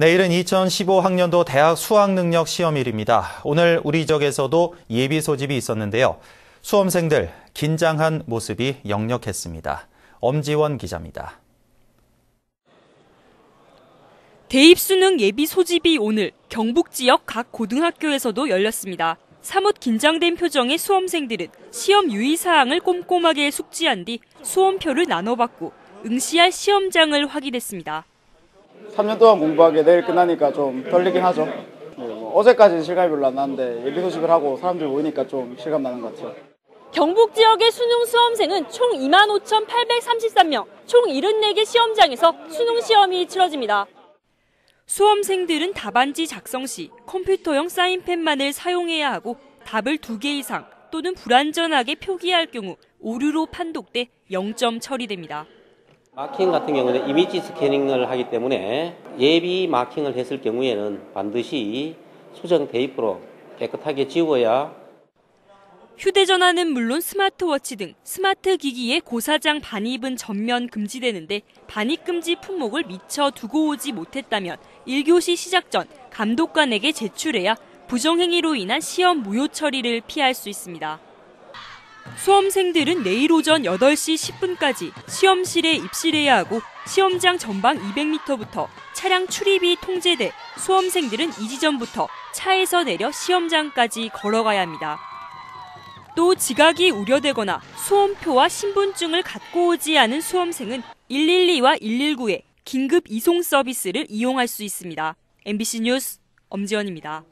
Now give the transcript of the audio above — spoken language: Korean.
내일은 2015 학년도 대학 수학능력 시험일입니다. 오늘 우리 지역에서도 예비 소집이 있었는데요. 수험생들 긴장한 모습이 역력했습니다. 엄지원 기자입니다. 대입 수능 예비 소집이 오늘 경북 지역 각 고등학교에서도 열렸습니다. 사뭇 긴장된 표정의 수험생들은 시험 유의 사항을 꼼꼼하게 숙지한 뒤 수험표를 나눠받고 응시할 시험장을 확인했습니다. 3년 동안 공부하게 내일 끝나니까 좀 떨리긴 하죠. 네, 뭐 어제까지는 실감이 별로 안 나는데 예비 소식을 하고 사람들 모이니까 좀 실감 나는 것 같아요. 경북 지역의 수능 수험생은 총 25,833명, 총 74개 시험장에서 수능 시험이 치러집니다. 수험생들은 답안지 작성 시 컴퓨터용 사인펜만을 사용해야 하고 답을 두 개 이상 또는 불완전하게 표기할 경우 오류로 판독돼 0점 처리됩니다. 마킹 같은 경우는 이미지 스캐닝을 하기 때문에 예비 마킹을 했을 경우에는 반드시 수정 테이프로 깨끗하게 지워야 휴대전화는 물론 스마트워치 등 스마트 기기에 고사장 반입은 전면 금지되는데 반입 금지 품목을 미처 두고 오지 못했다면 1교시 시작 전 감독관에게 제출해야 부정행위로 인한 시험 무효 처리를 피할 수 있습니다. 수험생들은 내일 오전 8시 10분까지 시험실에 입실해야 하고 시험장 전방 200m부터 차량 출입이 통제돼 수험생들은 이 지점부터 차에서 내려 시험장까지 걸어가야 합니다. 또 지각이 우려되거나 수험표와 신분증을 갖고 오지 않은 수험생은 112와 119의 긴급 이송 서비스를 이용할 수 있습니다. MBC 뉴스 엄지원입니다.